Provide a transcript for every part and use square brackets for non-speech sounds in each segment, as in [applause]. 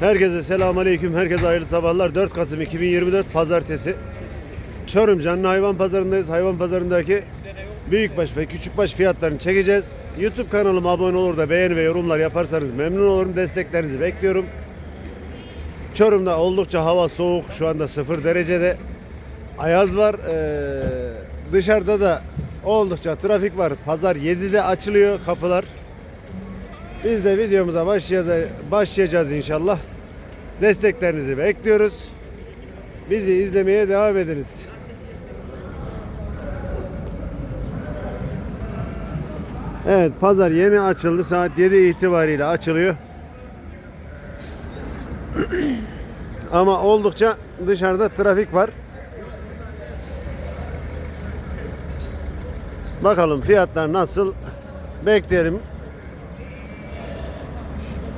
Herkese selamun aleyküm. Herkese hayırlı sabahlar. 4 Kasım 2024 Pazartesi. Çorum Canlı Hayvan Pazarındayız. Hayvan pazarındaki büyükbaş ve küçükbaş fiyatlarını çekeceğiz. YouTube kanalıma abone olur da beğeni ve yorumlar yaparsanız memnun olurum. Desteklerinizi bekliyorum. Çorum'da oldukça hava soğuk. Şu anda 0 derecede. Ayaz var. Ee, dışarıda da oldukça trafik var. Pazar 7'de açılıyor kapılar. Biz de videomuza başlayacağız, başlayacağız inşallah. Desteklerinizi bekliyoruz. Bizi izlemeye devam ediniz. Evet pazar yeni açıldı. Saat 7 itibariyle açılıyor. [clears throat] Ama oldukça dışarıda trafik var. Bakalım fiyatlar nasıl? Bekleyelim.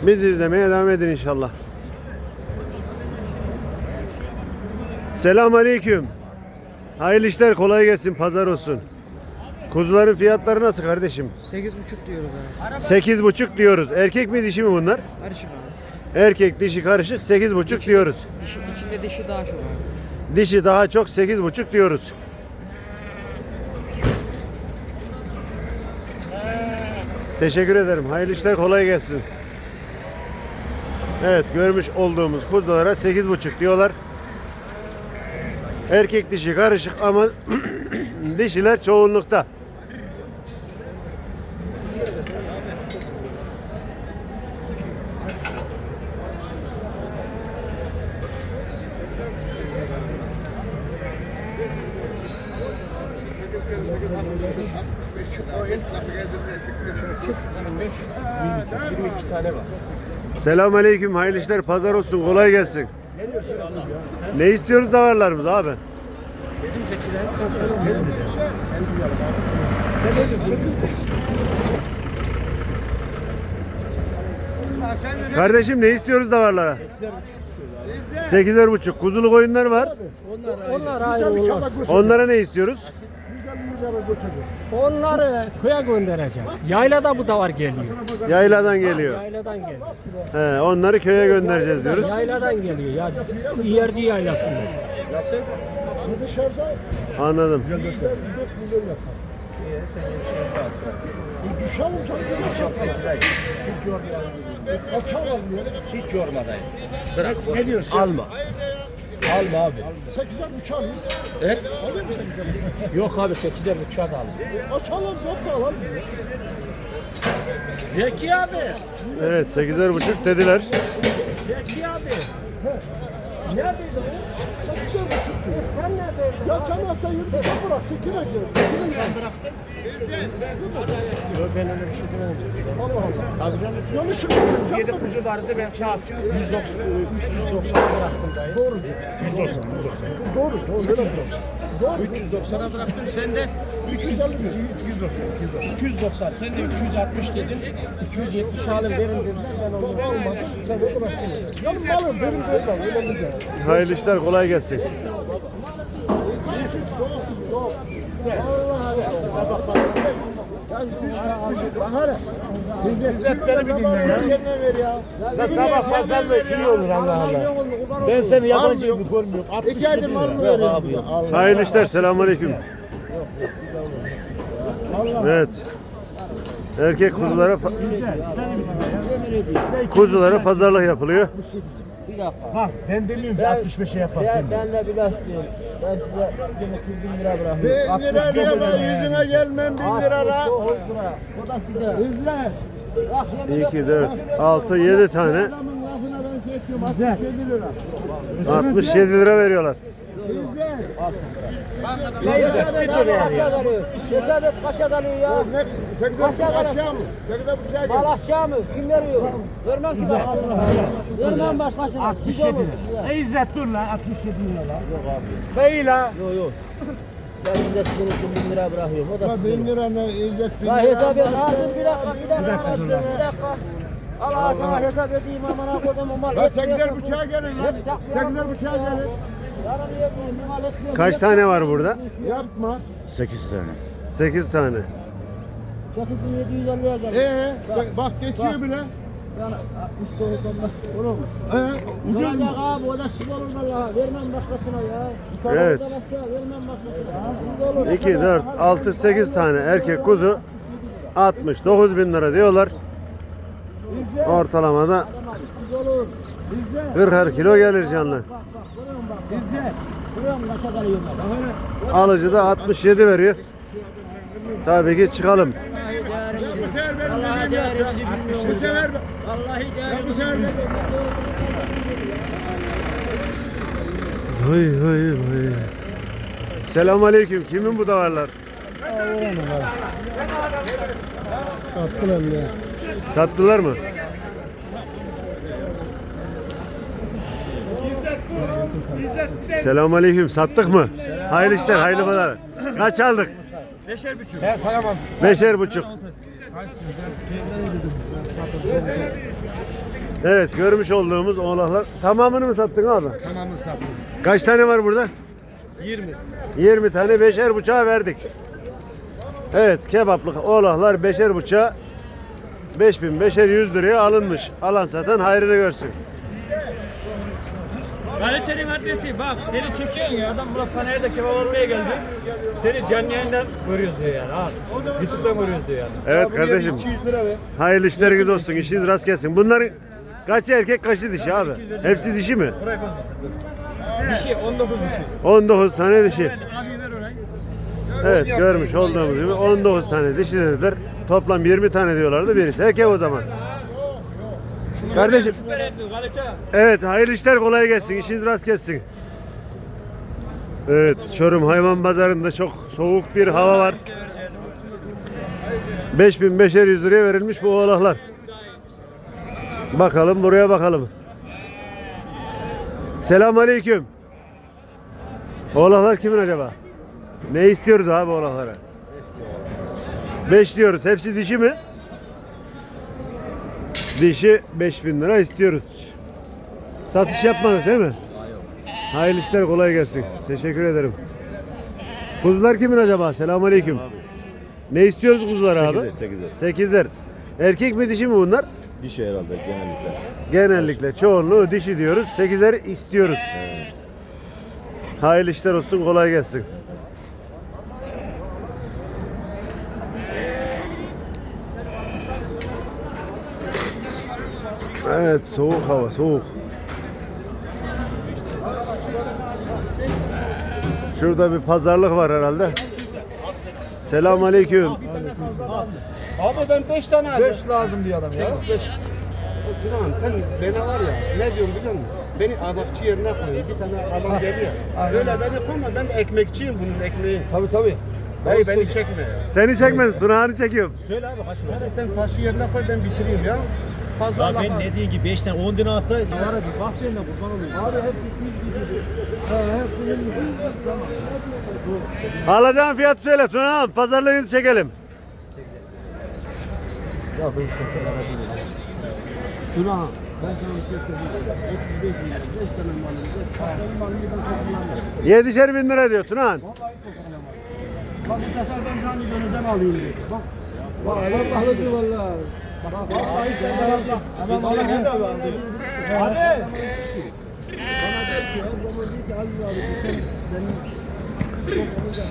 Bizi izlemeye devam edin inşallah. Selam aleyküm. Hayırlı işler kolay gelsin pazar olsun. Kuzuların fiyatları nasıl kardeşim? 8,5 diyoruz abi. 8,5 diyoruz. Erkek mi dişi mi bunlar? Karışık abi. Erkek dişi karışık 8,5 diyoruz. Dişi, içinde dişi daha çok abi. Dişi daha çok 8,5 diyoruz. Teşekkür ederim. Hayırlı işler kolay gelsin. Evet görmüş olduğumuz kuzulara 8,5 diyorlar. Erkek dişi karışık ama [clears throat] dişiler çoğunlukta. Selamun aleyküm. Hayırlı işler. Pazar olsun. Kolay gelsin. Ne istiyoruz davarlarımız abi? Kardeşim ne istiyoruz davarlara? Sekizer buçuk. Kuzulu koyunlar var. Onlar ayrı onlar. Onlara ne istiyoruz? Onları köye göndereceğim. Yaylada bu davar geliyor. Yayladan geliyor. Yayladan geliyor. He, onları köye göndereceğiz diyoruz. Yayladan geliyor ya. İyerci yaylasında. Anladım. Hiç yormadayım. Bırak ne diyorsun? Alma. Alma abi. 8'den 3 alayım. He? Alayım mı 8'den? Yok abi 8'er uçağı da alma. Açalım yok da alalım. Zeki abi. Evet sekizer buçuk dediler. Zeki abi. Neredeydin? 8'den buçuk diyor. Sen neredeydin? Ya sen hafta 100 lira bıraktık yine geldi. Yine geldi. Yok ben öyle bir şey demeyeceğim. Allah Allah. Abi canım. Yanlışlıkla 7 kuzu vardı ben saat 190 390 bıraktım dayı. Doğru. 190. Doğru. Doğru. Öyle bırak. Doğru. 390'a bıraktım sen de 250 mi? 290. Sen de 260 dedin. 270 alın verin dediler ben onu Olmadı. Sen de bıraktın. Yanım malım benim de var. Önemli değil. Hayırlı işler kolay gelsin. İzzetleri bir dinle ya. Ya sabah pazar bekliyor olur Allah Allah. Ben seni yabancı gibi görmüyorum. 60 İki aydır mal mı veriyorsun? Hayırlı işler. Selamünaleyküm. Evet. Erkek kuzulara pa- kuzulara pazarlık yapılıyor. Bir dakika. Bak ben demiyorum ki 65'e yapar. Ben, ben de bir laf diyorum. Ben size yine 40 bin lira bırakıyorum. Bin lira diye yüzüne gelmem bin lira la. O da size. İzle. 2, 4, 6, 7 tane. Adamın lafına ben şey etmiyorum. 67 lira. 67 lira veriyorlar. Hesap et? Hesap et kaça alıyor ya? Ne? 8'den buçuk aşağı mı? 8'den buçuğa Mal gel. aşağı mı? Kim veriyor? Vermem ki başkasına. Vermem başkasına. 67 lira. E İzzet dur lan 67 lira lan. Yok abi. Değil la. Yok yok. Ben size sizin için bin lira bırakıyorum. O da Ya bin lira ne? İzzet bin Ya lira. hesap et. Ağzın bir dakika. Bir dakika. Bir dakika. Allah sana hesap edeyim amına mal. Ya etmiyor. 8'den buçuğa gelin lan. 8'den buçuğa gelin. Bir. Kaç tane var burada? Yapma. 8 tane. 8 tane. 8750 liraya geldi. Ee, bak geçiyor bile. Yani 69 ondan. Oğlum. He, ucuz mu? abi o da siz olun valla. Vermem başkasına ya. Evet. Oradan aşağı Vermem başkasına. Siz olun. 2, 4, 6, 8 tane erkek kuzu 69 bin lira diyorlar. Ortalamada Siz olun. 40 kilo gelir canlı. Bak bak görüyor musun bak. İzzet. Şuraya mı kaça kalıyor bak. Alıcı da 67 veriyor. Tabii ki çıkalım. Bu sefer benim Vallahi değerimizi Bu bilmiyoruz. sefer Vallahi bu değerimizi sefer bilmiyoruz. Vay vay vay. Selamun aleyküm. Kimin bu davarlar? Sattılar ya. Sattılar mı? Selamun aleyküm. Sattık mı? Hayırlı işler, hayırlı pazar. Kaç aldık? He sayamam. Beşer buçuk. Evet görmüş olduğumuz oğlaklar. Tamamını mı sattın abi? Tamamını sattım. Kaç tane var burada? 20. 20 tane beşer buçuğa verdik. Evet kebaplık oğlaklar beşer buçuğa 5000 beşer 100 liraya alınmış. Alan satan hayrını görsün. Kalitenin adresi bak seni çekiyorsun ya adam buraya panelde kebap almaya geldi. Seni canlı yayından görüyoruz diyor yani ha. Youtube'dan görüyoruz diyor yani. Evet kardeşim. 200 lira ver. Hayırlı işleriniz olsun. işiniz rast gelsin. Bunların kaçı erkek kaçı dişi abi? Hepsi dişi mi? Dişi 19 dişi. 19 tane dişi. Abi ver orayı. Evet görmüş olduğumuz gibi 19 tane dişi dediler. Toplam 20 tane diyorlardı. Birisi erkek o zaman. Kardeşim Süper etli kalite. evet hayırlı işler kolay gelsin. İşiniz rast gelsin. Evet Çorum hayvan pazarında çok soğuk bir hava var. 5500 liraya verilmiş bu oğlaklar. Bakalım buraya bakalım. Selam aleyküm. Oğlaklar kimin acaba? Ne istiyoruz abi oğlaklara? 5 diyoruz. Hepsi dişi mi? Dişi 5000 lira istiyoruz. Satış yapmadık değil mi? Hayırlı işler kolay gelsin. Teşekkür ederim. Kuzular kimin acaba? Selamünaleyküm. Ne istiyoruz kuzular abi? sekizer. Sekizler. Erkek mi dişi mi bunlar? Dişi herhalde genellikle. Genellikle çoğunluğu dişi diyoruz. Sekizler istiyoruz. Hayırlı işler olsun kolay gelsin. Evet soğuk hava soğuk. Şurada bir pazarlık var herhalde. Selam aleyküm. Abi ben 5 tane aldım. 5 lazım diyor adam ya. Günan sen beni var ya ne diyorum biliyor musun? Beni adakçı yerine koyun. Bir tane adam geliyor. Böyle beni koyma ben de ekmekçiyim bunun ekmeği. Tabii tabii. Dayı beni çekme. Seni çekmedim, Tunağan'ı çekiyorum. Söyle abi kaç? Hadi sen taşı yerine koy ben bitireyim ya. Fazla Ya Allah ben ne diyeyim ki 5 tane 10 tane alsa Abi hep 200 gibi. Alacağın fiyatı söyle Tunağan. Pazarlığınızı çekelim. Şuna ben sana bir şey söyleyeyim. 35 lira. 5 tane malım. Benim malımı ben toplamam. Yedişer bin lira diyor Tunağan. Bak bu sefer ben canı gönülden alayım dedi. Bak. Bak adam pahalıcı valla. Bak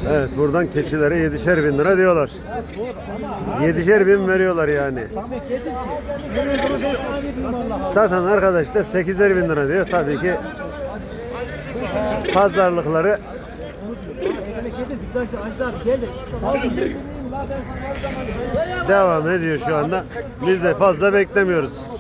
Evet buradan keçilere yedişer bin lira diyorlar. Yedişer bin veriyorlar yani. Satan arkadaş da sekizler bin lira diyor. Tabii ki pazarlıkları devam ediyor şu anda. Biz de fazla beklemiyoruz.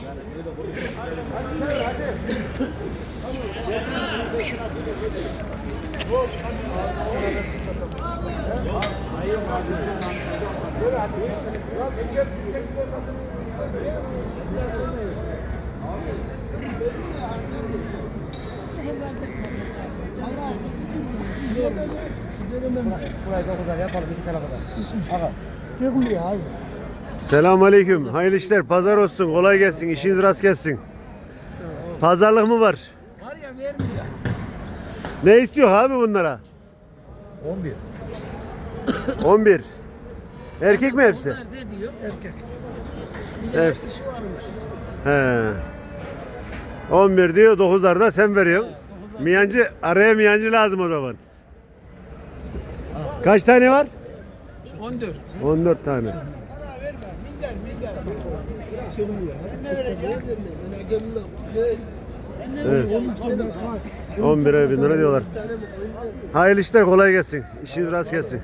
Burayı 9'ar yapalım 2 sene kadar. Aga. Selamun aleyküm. Hayırlı işler. Pazar olsun. Kolay gelsin. İşiniz rast gelsin. Pazarlık mı var? Var ya vermiyor. Ne istiyor abi bunlara? 11. 11. Erkek mi hepsi? Ne diyor? Erkek. Hepsi. He. 11 diyor 9'lar da sen veriyorsun. Miyancı araya miyancı lazım o zaman. Kaç tane var? 14. 14 tane. Evet. 11'e bin lira diyorlar. Hayırlı işler kolay gelsin. İşiniz rast gelsin.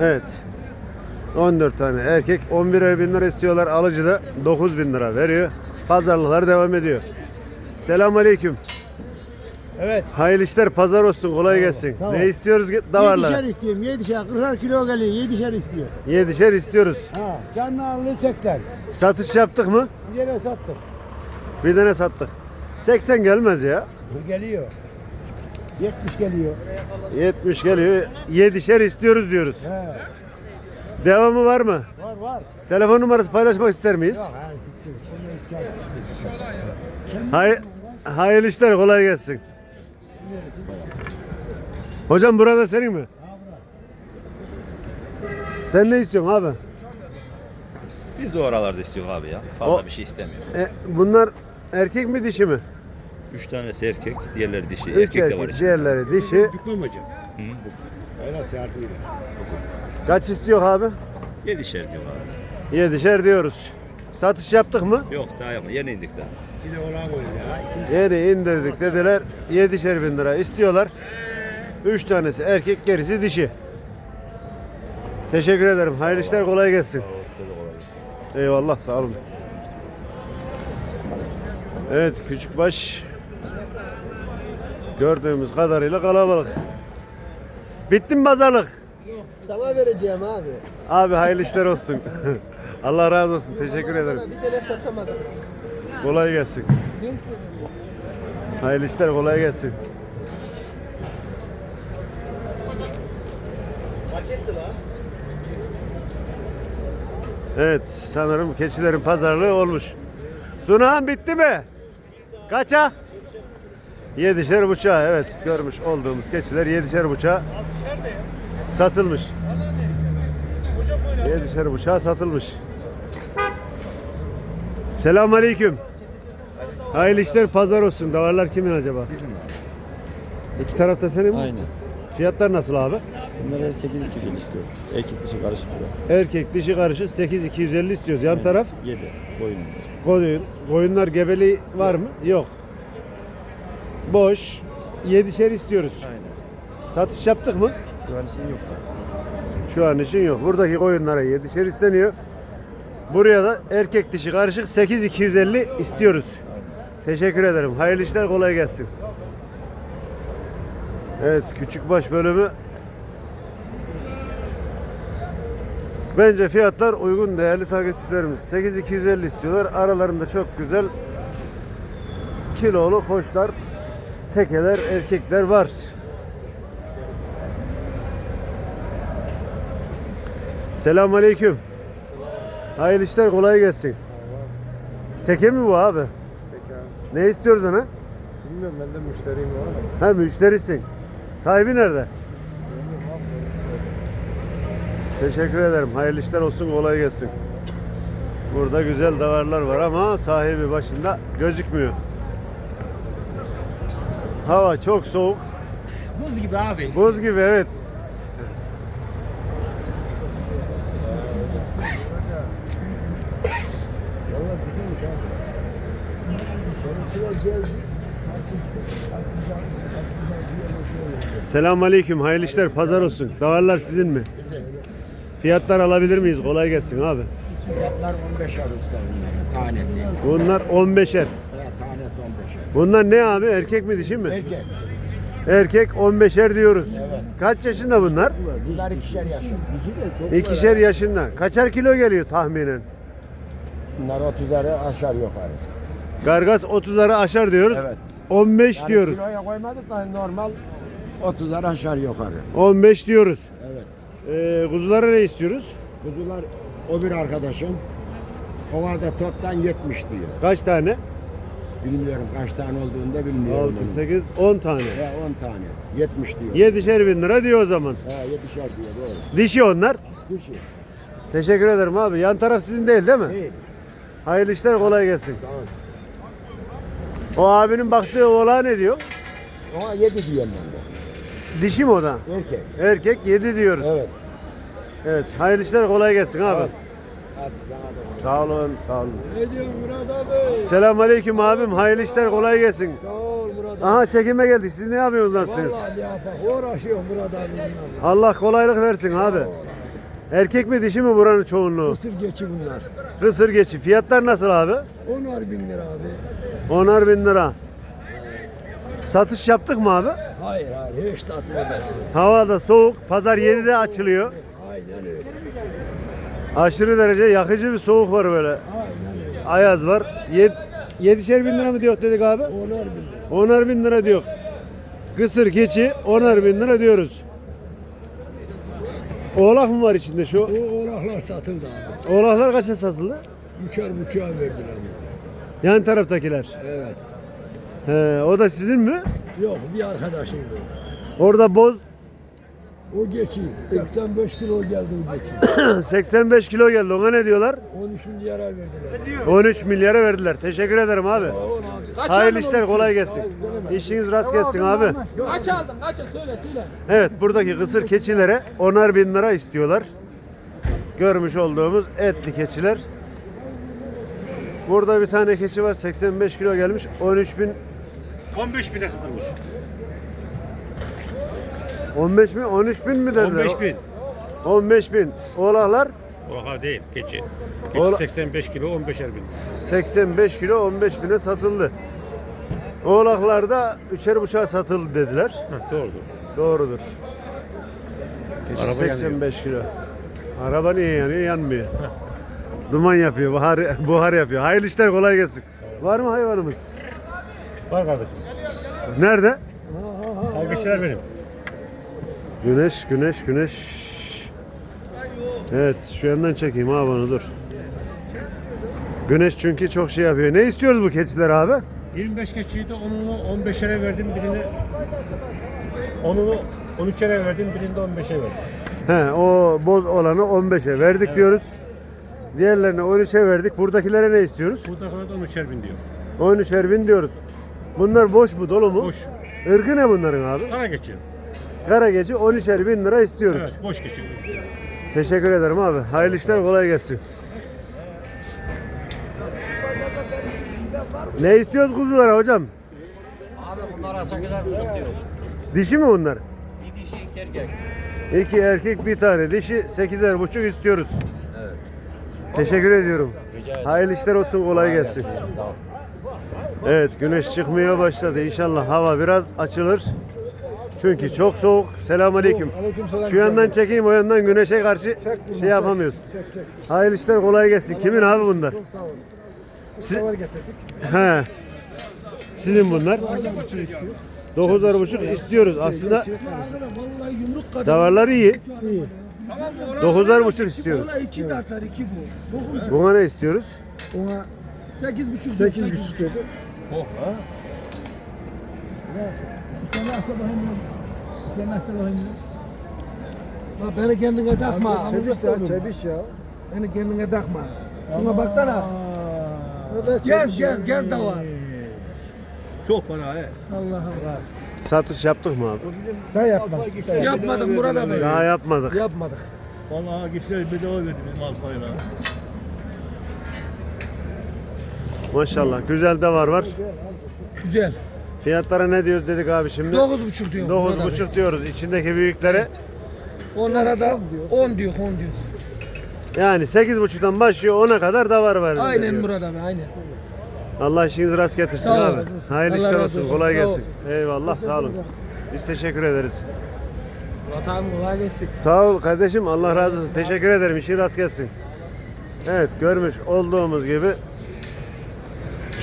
Evet. 14 tane erkek 11'er bin lira istiyorlar. Alıcı da 9 bin lira veriyor. Pazarlıklar devam ediyor. Selamun Aleyküm. Evet. Hayırlı işler pazar olsun kolay gelsin. sağ ol. Ne istiyoruz Yedişer davarlara? istiyorum. Yedişer. 40 kilo geliyor. Yedişer istiyor. Yedişer istiyoruz. Ha. Canlı alını 80. Satış yaptık mı? Bir yere sattık. Bir tane sattık. 80 gelmez ya. Geliyor. 70 geliyor. 70 geliyor. Yedişer istiyoruz diyoruz. He. Devamı var mı? Var var. Telefon numarası paylaşmak ister miyiz? Yok. Hay hayırlı işler kolay gelsin. Hocam burada senin mi? Sen ne istiyorsun abi? Biz de oralarda istiyoruz abi ya. Fazla O- bir şey istemiyoruz. E, bunlar erkek mi dişi mi? Üç tanesi erkek, diğerleri dişi. Üç erkek de var erkek, işte. diğerleri dişi. Dükkan hocam. Hı. Öyle siyahıyla. Kaç istiyor abi? Yedişer diyor abi. Yedişer diyoruz. Satış yaptık mı? Yok daha yapma. Yeni indik daha. Bir de ona koyun ya. İkinci Yeni indirdik dediler. Yedişer bin lira istiyorlar. Üç tanesi erkek, gerisi dişi. Teşekkür ederim. Hayırlı işler kolay gelsin. Eyvallah sağ olun. Evet küçükbaş gördüğümüz kadarıyla kalabalık. Bitti mi pazarlık? Sana vereceğim abi. Abi hayırlı işler olsun. [laughs] Allah razı olsun. Teşekkür ederim. Bir tane satamadım. Kolay gelsin. Hayırlı işler kolay gelsin. Evet sanırım keçilerin pazarlığı olmuş. Sunağın bitti mi? Kaça? Yedişer buçağı evet görmüş olduğumuz keçiler yedişer buçağı satılmış. Yedişer buçağı satılmış. Selamun aleyküm. Hayırlı işler pazar olsun. Davarlar kimin acaba? Bizim İki tarafta senin mi? Aynen. Fiyatlar nasıl abi? Bunlara 8 250 istiyor. Erkek dişi karışık bu. Erkek dişi karışık 8250 istiyoruz. Yan taraf 7 boyun. koyun. Koyunlar gebeliği var mı? Yok. Boş. Yedişer istiyoruz. Aynen. Satış yaptık mı? Şu an için yok. Şu an için yok. Buradaki koyunlara yedişer isteniyor. Buraya da erkek dişi karışık 8250 istiyoruz. Teşekkür ederim. Hayırlı işler kolay gelsin. Evet küçükbaş bölümü Bence fiyatlar uygun değerli takipçilerimiz. 8250 istiyorlar. Aralarında çok güzel kilolu koçlar, tekeler, erkekler var. Selamun aleyküm. Hayırlı işler kolay gelsin. Teke mi bu abi? Ne istiyoruz ona? Bilmiyorum ben de müşteriyim var Ha müşterisin. Sahibi nerede? Teşekkür ederim. Hayırlı işler olsun, kolay gelsin. Burada güzel davarlar var ama sahibi başında gözükmüyor. Hava çok soğuk. Buz gibi abi. Buz gibi evet. Selamun Aleyküm. Hayırlı işler. Pazar olsun. Davarlar sizin mi? Fiyatlar alabilir miyiz? Kolay gelsin abi. Fiyatlar 15 usta bunların tanesi. Bunlar 15'er. Evet, tanesi 15'er. Bunlar ne abi? Erkek mi dişi mi? Erkek. Erkek 15'er diyoruz. Kaç yaşında bunlar? Bunlar ikişer yaşında. İkişer yaşında. Kaçar kilo geliyor tahminen? Bunlar 30'ları aşağı yukarı. Gargaz 30'ları aşar diyoruz. Evet. 15 Yani diyoruz. kiloya koymadık da normal 30'ları aşağı yukarı. 15 diyoruz. Evet. Ee, kuzulara ne istiyoruz? Kuzular o bir arkadaşım. Ovada toptan 70 diyor. Kaç tane? Bilmiyorum kaç tane olduğunu da bilmiyorum. 6, onun. 8, 10 tane. Ya 10 tane. 70 diyor. 7'şer bin lira diyor o zaman. He 7'şer diyor doğru. Dişi onlar. Dişi. Teşekkür ederim abi. Yan taraf sizin değil değil mi? Değil. Hayırlı işler kolay gelsin. Sağ ol. O abinin baktığı oğlağa ne diyor? Ona yedi diyeyim ben de. Dişi mi o da? Erkek. Erkek 7 diyoruz. Evet. Evet. Hayırlı işler kolay gelsin abi. Hadi sana da. Sağ olun, sağ olun. Ne diyorsun Murat abi? Selamünaleyküm abim. Hayırlı işler kolay gelsin. Sağ ol Murat abi. Aha çekime geldik. Siz ne yapıyorsunuz nasılsınız? Vallahi yapar. Uğraşıyor Murat abi. Allah kolaylık versin abi. Erkek mi dişi mi buranın çoğunluğu? Kısır geçi bunlar. Kısır geçi. Fiyatlar nasıl abi? 10'ar bin lira abi. Onar bin lira. Satış yaptık mı abi? Hayır hayır hiç satmadı. Hava da soğuk. Pazar 7'de açılıyor. Aynen öyle. Aşırı derece yakıcı bir soğuk var böyle. Aynen öyle. Ayaz var. Yed, yedişer bin lira mı diyor dedik abi? 10'ar bin lira. Onar bin lira diyor. Kısır keçi onar bin lira diyoruz. Oğlak mı var içinde şu? O oğlaklar satıldı abi. Oğlaklar kaça satıldı? Üçer buçuğa verdiler. Yan taraftakiler. Evet. He, o da sizin mi? Yok bir arkadaşım. Orada boz O geçi. 85 kilo geldi o geçi. [clears throat] 85 kilo geldi. Ona ne diyorlar? 13 milyara verdiler. 13 milyara verdiler. Teşekkür ederim abi. Hayırlı işler kolay gelsin. İşiniz rast gelsin abi. Kaç aldın? Kaç? Söyle söyle. Evet buradaki kısır keçilere onar bin lira istiyorlar. Görmüş olduğumuz etli keçiler. Burada bir tane keçi var 85 kilo gelmiş 13 bin 15 bine satılmış. 15 bin 13 bin mi dediler? 15 bin. 15 bin. Oğlaklar Oha değil keçi. Oğla- Keçi 85 kilo 15'er bin. 85 kilo 15 bine satıldı. Oğlaklar da üçer buçuğa satıldı dediler. Heh, doğrudur. Doğrudur. Keçi Araba 85 kilo. Araba niye yanıyor? Yanmıyor. Duman yapıyor, buhar, buhar yapıyor. Hayırlı işler kolay gelsin. Var mı hayvanımız? Var kardeşim. Nerede? Algıçlar benim. Güneş, güneş, güneş. Evet, şu yandan çekeyim abi onu dur. Güneş çünkü çok şey yapıyor. Ne istiyoruz bu keçiler abi? 25 keçiydi onunu 15'lere verdim birini onunu 13'lere verdim birinde 15'e verdim. He, o boz olanı 15'e verdik diyoruz. Diğerlerine 13'e verdik. Buradakilere ne istiyoruz? Burada kadar da 13'er bin diyor. 13'er bin diyoruz. Bunlar boş mu dolu mu? Boş. Irkı ne bunların abi? Kara keçi. Kara gece 13'er bin lira istiyoruz. Evet boş keçi. Teşekkür ederim abi. Hayırlı işler kolay gelsin. Ne istiyoruz kuzulara hocam? Abi bunlara 8'er buçuk diyor. Dişi mi bunlar? Bir dişi iki erkek. İki erkek bir tane dişi 8'er buçuk istiyoruz. Evet. Teşekkür ediyorum. Rica ederim. Hayırlı işler olsun kolay gelsin. Evet güneş çıkmaya başladı. İnşallah hava biraz açılır. Çünkü çok soğuk. Selamünaleyküm. Aleykümselam. Şu yandan çekeyim o yandan güneşe karşı şey yapamıyoruz. Hayırlı işler kolay gelsin. Kimin abi bunlar? Sağ ol. Si- Savar getirdik. He. Sizin bunlar. Dokuzlar buçuk istiyoruz. Aslında davarlar iyi. İyi. Dokuzlar buçuk istiyoruz. Dokuz. Buna ne istiyoruz? Ona sekiz buçuk. Sekiz buçuk dedi. Oh ha. Bak beni kendine takma. Çebiş de çebiş ya. Beni kendine takma. Şuna baksana. Gez gez gez de var. Çok para he. Allah Allah. Satış yaptık mı abi? Da yapmadık. Yapmadık burada Bey. Daha yapmadık. Yapmadık. Vallahi gittiler bedava verdi bizim mal payına. Maşallah. Güzel de var var. Güzel. Fiyatlara ne diyoruz dedik abi şimdi? Dokuz buçuk diyor. Dokuz Murat abi. buçuk diyoruz. İçindeki büyüklere. Onlara da on diyor on diyor. Yani sekiz buçuktan başlıyor ona kadar da var var. Aynen diyor. Murat abi aynen. Allah işinizi rast getirsin Sağ ol. abi. Hayırlı Allah işler olsun. olsun. Kolay Sağ ol. gelsin. Eyvallah sağ olun. Biz teşekkür ederiz. Murat abi kolay gelsin. Sağ ol kardeşim. Allah razı olsun. Teşekkür ederim. İşin rast gelsin. Evet görmüş olduğumuz gibi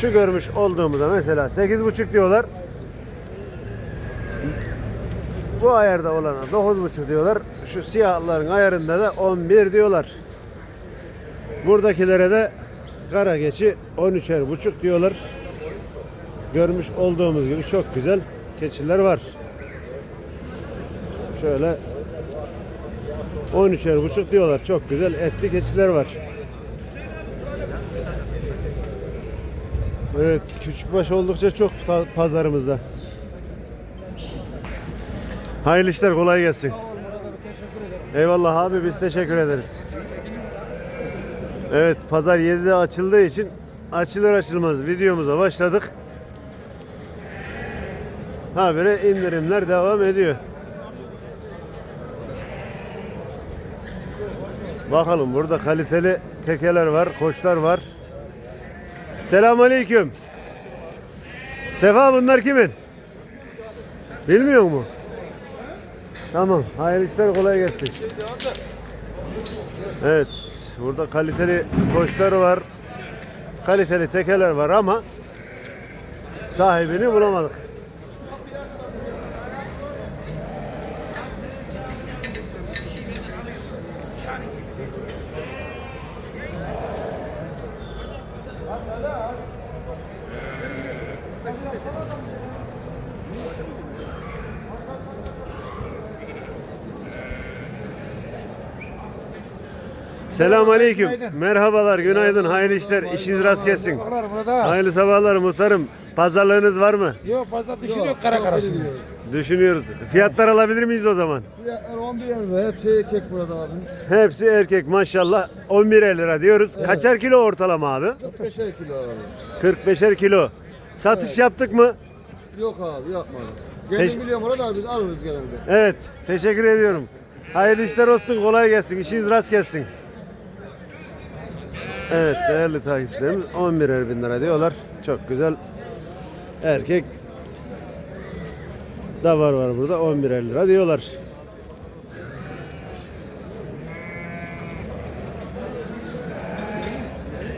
şu görmüş olduğumuzda mesela sekiz buçuk diyorlar. Bu ayarda olana dokuz buçuk diyorlar. Şu siyahların ayarında da 11 diyorlar. Buradakilere de kara geçi 13'er buçuk diyorlar. Görmüş olduğumuz gibi çok güzel keçiler var. Şöyle 13'er buçuk diyorlar. Çok güzel etli keçiler var. Evet, küçükbaş oldukça çok pa- pazarımızda. Hayırlı işler, kolay gelsin. Eyvallah abi, biz teşekkür ederiz. Evet, pazar 7'de açıldığı için açılır açılmaz videomuza başladık. Habire indirimler devam ediyor. Bakalım burada kaliteli tekeler var, koçlar var. Selamünaleyküm. Sefa bunlar kimin? Bilmiyor mu? Tamam. Hayırlı işler kolay gelsin. Evet. Burada kaliteli koçlar var. Kaliteli tekeler var ama sahibini bulamadık. Selamun aleyküm. Merhabalar, günaydın, hayırlı işler, işiniz rast gelsin. Hayırlı sabahlar muhtarım. Pazarlığınız var mı? Yok fazla düşünüyor kara karasını. Düşünüyoruz. Fiyatlar alabilir miyiz o zaman? Fiyatlar 11 lira. Hepsi erkek burada abi. Hepsi erkek maşallah 11 lira diyoruz. Kaçar kilo ortalama abi? 45'er kilo abi. 45'er kilo. Satış yaptık mı? Yok abi yapmadık. Teş- Kendim biliyorum orada da biz alırız genelde. Evet. Teşekkür ediyorum. Hayırlı işler olsun. Kolay gelsin. İşiniz rast gelsin. Evet değerli takipçilerimiz 11'er bin lira diyorlar. Çok güzel. Erkek davar var burada 11'er lira diyorlar.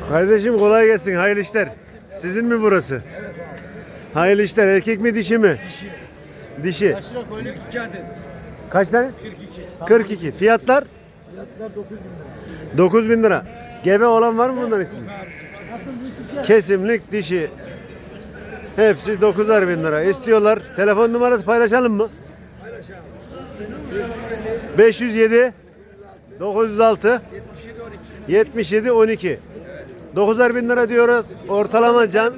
Kardeşim kolay gelsin. Hayırlı işler. Sizin mi burası? Hayırlı işler. Erkek mi dişi mi? Dişi. Dişi. Böyle iki adet. Kaç tane? 42. 42. Fiyatlar? Fiyatlar 9 bin lira. 9000 bin lira. Gebe olan var mı bunların içinde? Kesimlik dişi. Hepsi 9'ar bin lira istiyorlar. Telefon numarası paylaşalım mı? 507 906 77 12 9'ar bin lira diyoruz. Ortalama can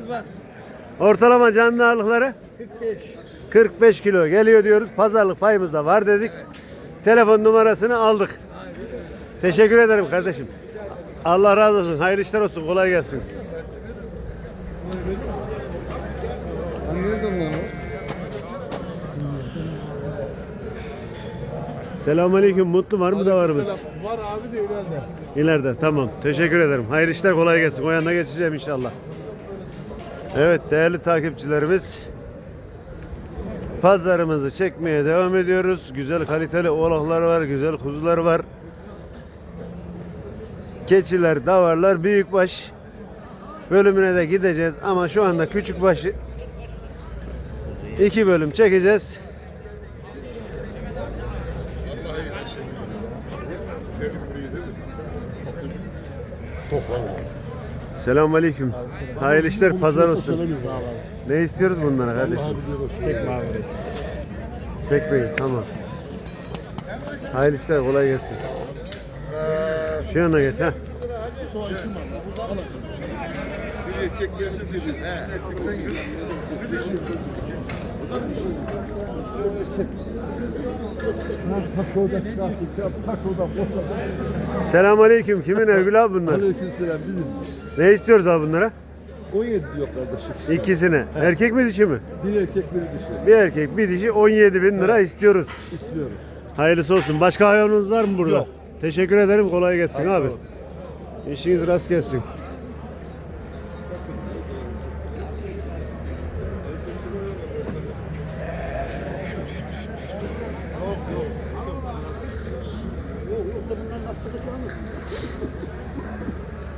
ortalama canlı ağırlıkları 45. 45 kilo geliyor diyoruz. Pazarlık payımız da var dedik. Telefon numarasını aldık. Teşekkür ederim kardeşim. Allah razı olsun. Hayırlı işler olsun. Kolay gelsin. Selamünaleyküm. Mutlu var mı da varımız? Var abi de ileride. İleride. Tamam. Teşekkür ederim. Hayırlı işler kolay gelsin. O yana geçeceğim inşallah. Evet değerli takipçilerimiz. Pazarımızı çekmeye devam ediyoruz. Güzel kaliteli oğlaklar var. Güzel kuzular var. Keçiler, davarlar, büyükbaş bölümüne de gideceğiz ama şu anda küçükbaşı iki bölüm çekeceğiz. Selamünaleyküm. Hayırlı işler, pazar olsun. Ne istiyoruz bunlara kardeşim? Çekme abi. Çekmeyin, tamam. Hayırlı işler, kolay gelsin. Şu yana geç ha. Selamünaleyküm. Kimin Ergül abi bunlar? Aleykümselam bizim. Ne istiyoruz abi bunlara? 17 diyor kardeşim. İkisine. Erkek mi dişi mi? Bir erkek bir dişi. Bir erkek bir dişi 17 bin lira istiyoruz. İstiyorum. Hayırlısı olsun. Başka hayvanınız var mı burada? Yok. Teşekkür ederim. Kolay gelsin abi. İşiniz rast gelsin.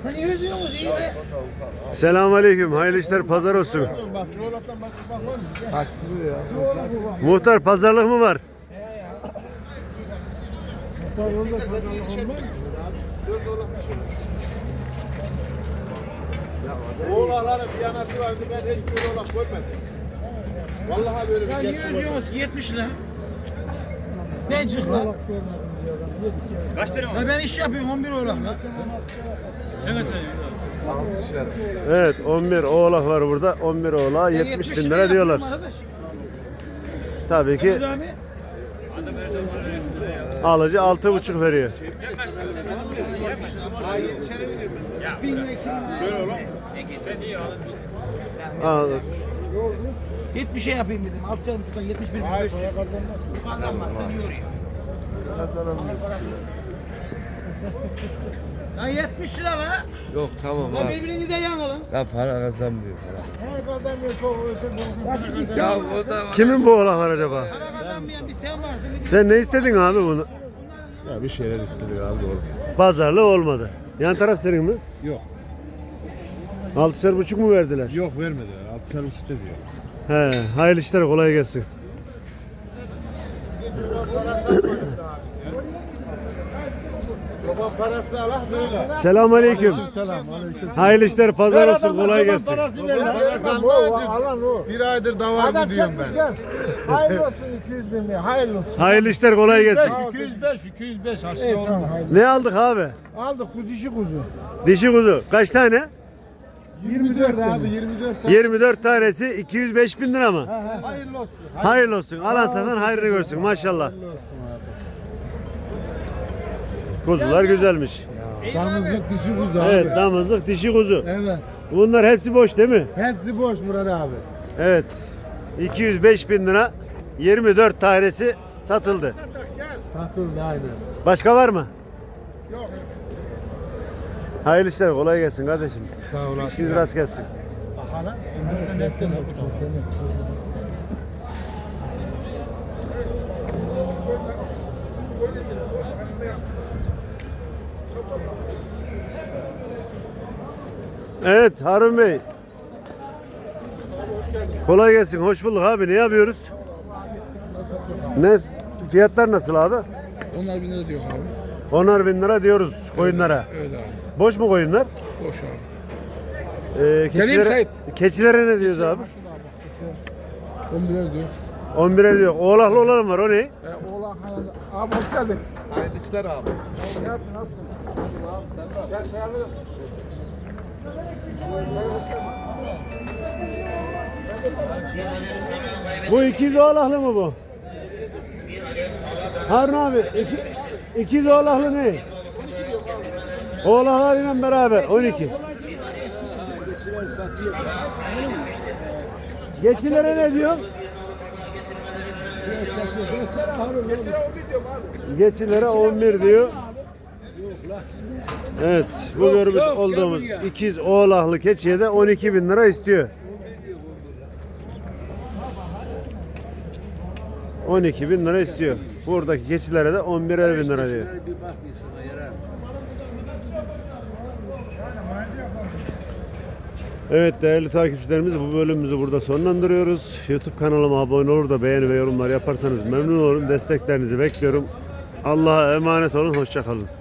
Hani yüzüyorsunuz iyi be. Selamünaleyküm. Hayırlı işler. Pazar olsun. Muhtar pazarlık mı var? Oğlakların bir yanası vardı ben hiç böyle oğlak görmedim. Vallahi böyle bir gerçek var. yüzüyorsunuz 70 lira. Ne çık lan? Kaç tane var? Ya ben iş yapıyorum 11 oğlak lan. Sen kaç tane? Evet 11 oğlak var burada. 11 oğlağa 70 bin lira diyorlar. Tabii ki alıcı 6,5 veriyor. Al. Git bir şey yapayım dedim. Alçalım şuradan 71 bin 500. Kazanmaz seni yoruyor. Ya 70 lira la. Yok tamam Ya birbirinize yan alın. Ya para kazanmıyor para. Ya o da Kimin bu oğlaklar acaba? Para kazanmayan bir sen varsın. bir de- Sen ne istedin abi bunu? Ya bir şeyler istedik abi doğru. Pazarlı olmadı. Yan taraf senin mi? Yok. Altışar buçuk mu verdiler? Yok vermedi. Altışar üstte diyor. He, hayırlı işler kolay gelsin. Parası Allah böyle. Selamun aleyküm. Selam aleyküm. Hayırlı işler pazar olsun kolay gelsin. Alan o. Bir aydır davar diyorum ben. Hayırlı olsun 200 bin lira. Hayırlı olsun. Hayırlı işler kolay gelsin. 205 205 aşağı Evet tamam hayırlı. Ne aldık abi? Aldık kuzu dişi kuzu. Dişi kuzu. Kaç tane? 24 abi 24 tane. 24 tanesi 205 bin lira mı? Hayırlı olsun. Hayırlı olsun. Alan satan hayrını görsün maşallah. Kuzular güzelmiş. Damızlık dişi kuzu abi. Evet damızlık dişi kuzu. Evet. Bunlar hepsi boş değil mi? Hepsi boş Murat abi. Evet. 205 bin lira 24 tanesi satıldı. Satıldı aynen. Başka var mı? Yok. Hayırlı işler kolay gelsin kardeşim. Sağ olasın. İşiniz rast gelsin. Hala. Bunlar Evet Harun Bey. Kolay gelsin. Hoş bulduk abi. Ne yapıyoruz? Ne fiyatlar nasıl abi? Onlar bin lira diyor abi. Onar bin lira diyoruz koyunlara. Evet abi. Boş mu koyunlar? Boş abi. Ee, keçilere, Sait. keçilere ne diyoruz abi? 11 lira diyor. 11 'e diyor. Oğlaklı olan var o ne? E, oğlan hayalde. Abi hoş geldin. hayırlı işler abi. Ne yaptın? Nasılsın? Gel çay alalım. Bu ikiz oğlaklı mı bu? Harun abi iki, ikiz oğlaklı ne? Oğlaklarıyla beraber 12. Geçilere ne diyor? Geçilere 11 diyor. Evet, bu görmüş olduğumuz ikiz oğlaklı keçiye de 12 bin lira istiyor. 12 bin lira istiyor. Buradaki keçilere de 11'er bin lira diyor. Evet değerli takipçilerimiz bu bölümümüzü burada sonlandırıyoruz. YouTube kanalıma abone olur da beğeni ve yorumlar yaparsanız memnun olurum. Desteklerinizi bekliyorum. Allah'a emanet olun. Hoşçakalın.